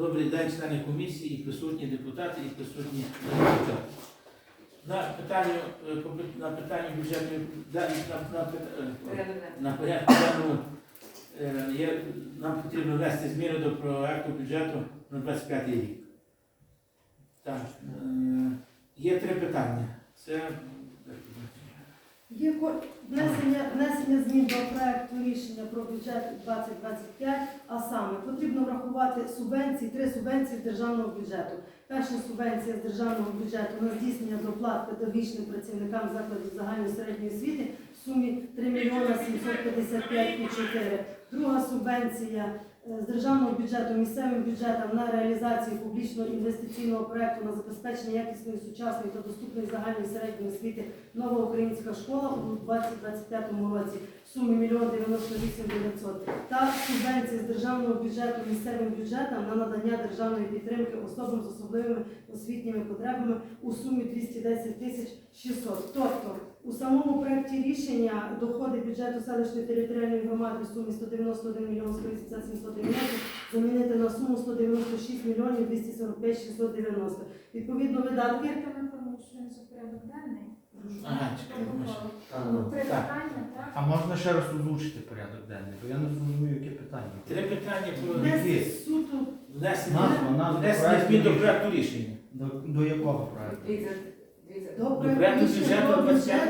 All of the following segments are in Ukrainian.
Добрий день, члени комісії, і присутні депутати, і присутні депутати. На питанню, е, на питанні бюджетної на, на, е, на порядку денному е, є, нам потрібно внести зміни до проекту бюджету на 25 рік. Так, е, є три питання. Це Є внесення, внесення змін до проекту рішення про бюджет 2025, а саме потрібно врахувати субвенції, три субвенції з державного бюджету. Перша субвенція з державного бюджету на здійснення доплат педагогічним працівникам закладів загальної середньої освіти в сумі 3 мільйона 755 і 4. Друга субвенція з державного бюджету місцевим бюджетам на реалізацію публічного інвестиційного проекту на забезпечення якісної сучасної та доступної загальної середньої освіти Нова українська школа у 2025 році в сумі 1 98 900 та субвенції з державного бюджету місцевим бюджетам на надання державної підтримки особам з особливими освітніми потребами у сумі 210 тисяч 600. Тобто у самому проєкті рішення доходи бюджету селищної територіальної громади в сумі 191 мільйон 187 190 замінити на суму 196 мільйонів 245 690. Відповідно, видатки ми проголосуємо за порядок денний? Ага, чекай, Маша. Ну, Три питання, так? А можна ще раз озвучити порядок денний, бо я не зрозумів, яке питання. Три питання про десь суто внесення Назва, назва внесення змін до проекту рішення. До, до якого проекту? Дивіться, дивіться. до проєкту бюджету про бюджет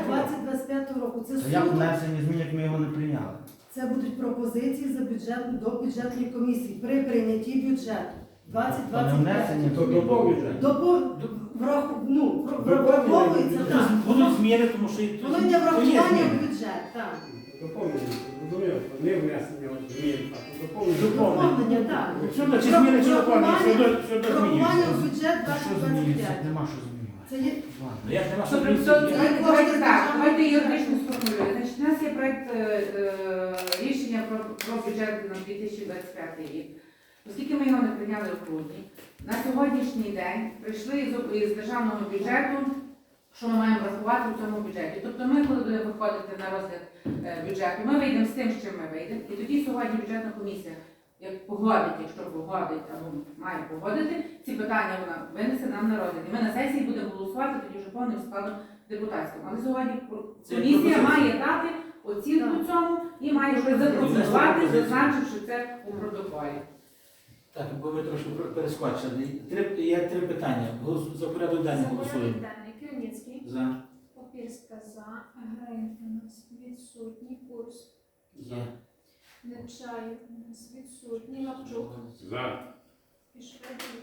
25 2025 року. Це Та як суто внесені змін, як ми його не прийняли? Це будуть пропозиції за бюджет до бюджетної комісії при прийнятті бюджету То не 2025. внесені То змін. доповнює. Допо- враху- ну, вра- враховується так. Будуть зміни, тому що і- Воно йде то є врахування зміни. в бюджет, так. Доповнення. Зрозуміло, не внесення змін, а доповнення. Доповнення. Так. Що то, чи зміни, чи доповнення, що до- що до Врахування в змінюється? бюджет Та що змінюється? 2025. Нема що змінювати. Це є. Ну, Як нема Тобто, змінюється? давайте, давайте так, давайте юридично сформулюємо. Значить, у нас є проект е, е, рішення про, про бюджет на 2025 рік. Оскільки ми його не прийняли в грудні, на сьогоднішній день прийшли із, із державного бюджету, що ми маємо врахувати в цьому бюджеті. Тобто ми, коли будемо виходити на розгляд е, бюджету, ми вийдемо з тим, з чим ми вийдемо. І тоді сьогодні бюджетна комісія, як погодить, якщо погодить або має погодити, ці питання вона винесе нам на розгляд. І ми на сесії будемо голосувати тоді вже повним складом депутатським. Але сьогодні комісія має дати оцінку цьому і має вже запроцедувати, зазначивши це у протоколі. Так, бо ми трошки перескочили. Три, є три питання. За порядок денний За голосуємо. порядок денний. За. Попірська за, нас відсутній, Курс, За. Нечаєв у нас відсутній, Лапчук, За. і Швед відсутній.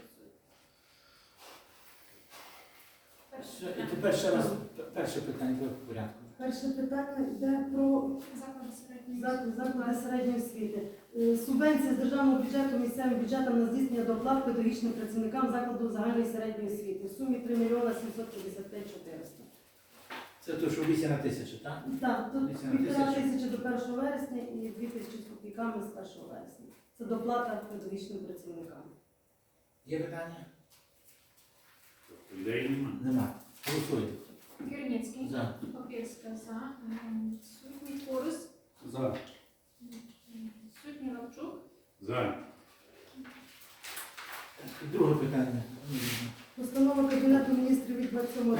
Перше І питання. тепер ще раз перше питання по порядку. перше питання йде про Заклади середньої Зак- заклади середньої освіти. Е, Субвенція з державного бюджету місцевим бюджетам на здійснення доплат педагогічним працівникам закладу загальної середньої освіти в сумі 3 мільйона 755 400. Це то, що 8 на тисячу, так? Так, тут Вісім півтора тисяч. тисячі до 1 вересня і 2 тисячі з 1 вересня. Це доплата педагогічним працівникам. Є питання? Ідеї нема. Нема. Голосуємо. Кривницький, За. Попільська за, Грин відсутній, Курс, За. відсутній, Лапчук, За. І друге питання. Постанова Кабінету міністрів від 27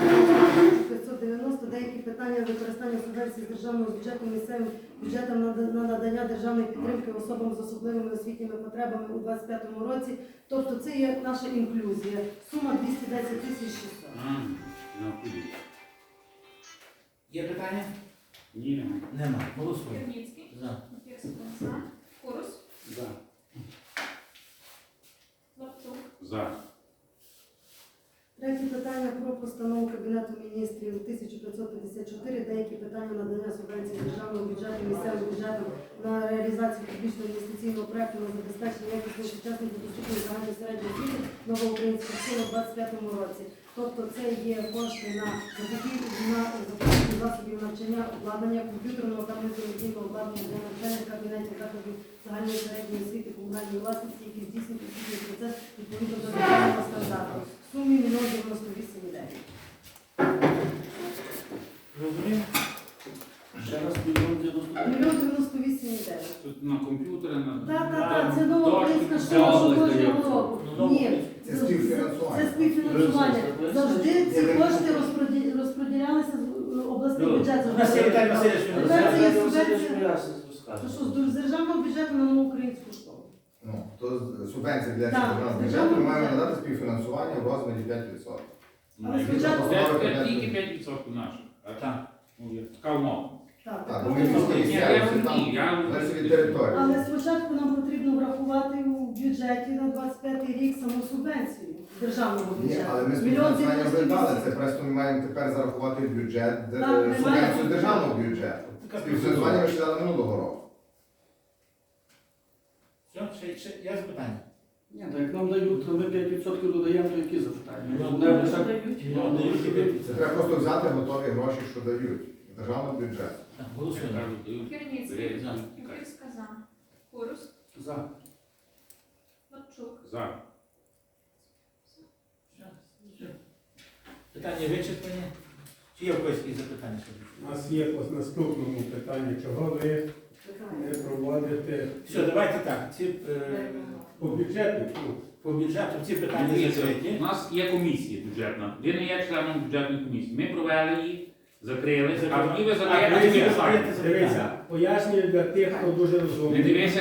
590 деякі питання використання субвенцій з державного бюджету місцевим бюджетам на, на надання державної підтримки особам з особливими освітніми потребами у 2025 році. Тобто це є наша інклюзія. Сума 210 тисяч 600. А, на куди? Є питання? Ні, нема. Нема. Голосуємо. Кривницький, За. Попірська за. Лапчук, За. Питання про постанову Кабінету міністрів 1554. Деякі питання надання субвенцій з державного бюджету місцевим бюджетом на реалізацію публічного інвестиційного проекту на забезпечення якісної сучасної доступної загальної середньої освіти новоукраїнської школи у 2025 році. Тобто це є кошти на закупівлю на закупівлю засобів навчання, обладнання комп'ютерного та мультимедійного обладнання для навчання кабінетів закладів загальної середньої освіти комунальної власності, які здійснюють освітній процес відповідно до державного стандарту. В сумі 1 98 9. На комп'ютері, на Так, так, так, це нова українська школа художнього року. Ні, Це співфінансування. Завжди ці кошти розподілялися з е, обласних бюджетів. Тепер це є субвенція. То що, з державного бюджету на нову українську школу? Ну, то субвенція для державного бюджету ми маємо надати співфінансування в розмірі 5%. Але спочатку- Це тільки 5% наших. А Так. ну, є така умова. Так, Так, так. бо ми міські Ні, я місцевості, там я території. Але спочатку нам потрібно врахувати у бюджеті на 25 рік саму субвенцію державного Ні, бюджету. але ми Мільйон співфінансування вже дали, це просто ми маємо тепер зарахувати в бюджет де- Так, ми субвенцію державного бюджету. Така Співфінансування ми ще дали минулого року. Все, ще, ще, є запитання? Ні, так як нам дають, то ми 5% додаємо, то які запитання? Ну, Не, ну, Ну, треба просто взяти готові гроші, що дають з державного бюджету. Так, Голосуємо. Керніцький, За. За. Курус, За. Лапчук, За. Все, все. Питання вичерпані. Чи є в когось якісь запитання? У нас є по наступному питанню, чого ви не проводите Все, давайте так. Ці, е, по бюджету. ну, по бюджету ці питання закриті. У нас є комісія бюджетна. Ви не є членом бюджетної комісії. Ми провели її, закрили, а тоді ви задаєте. Дивіться, пояснюю для тих, хто дуже Не розумний. дивися,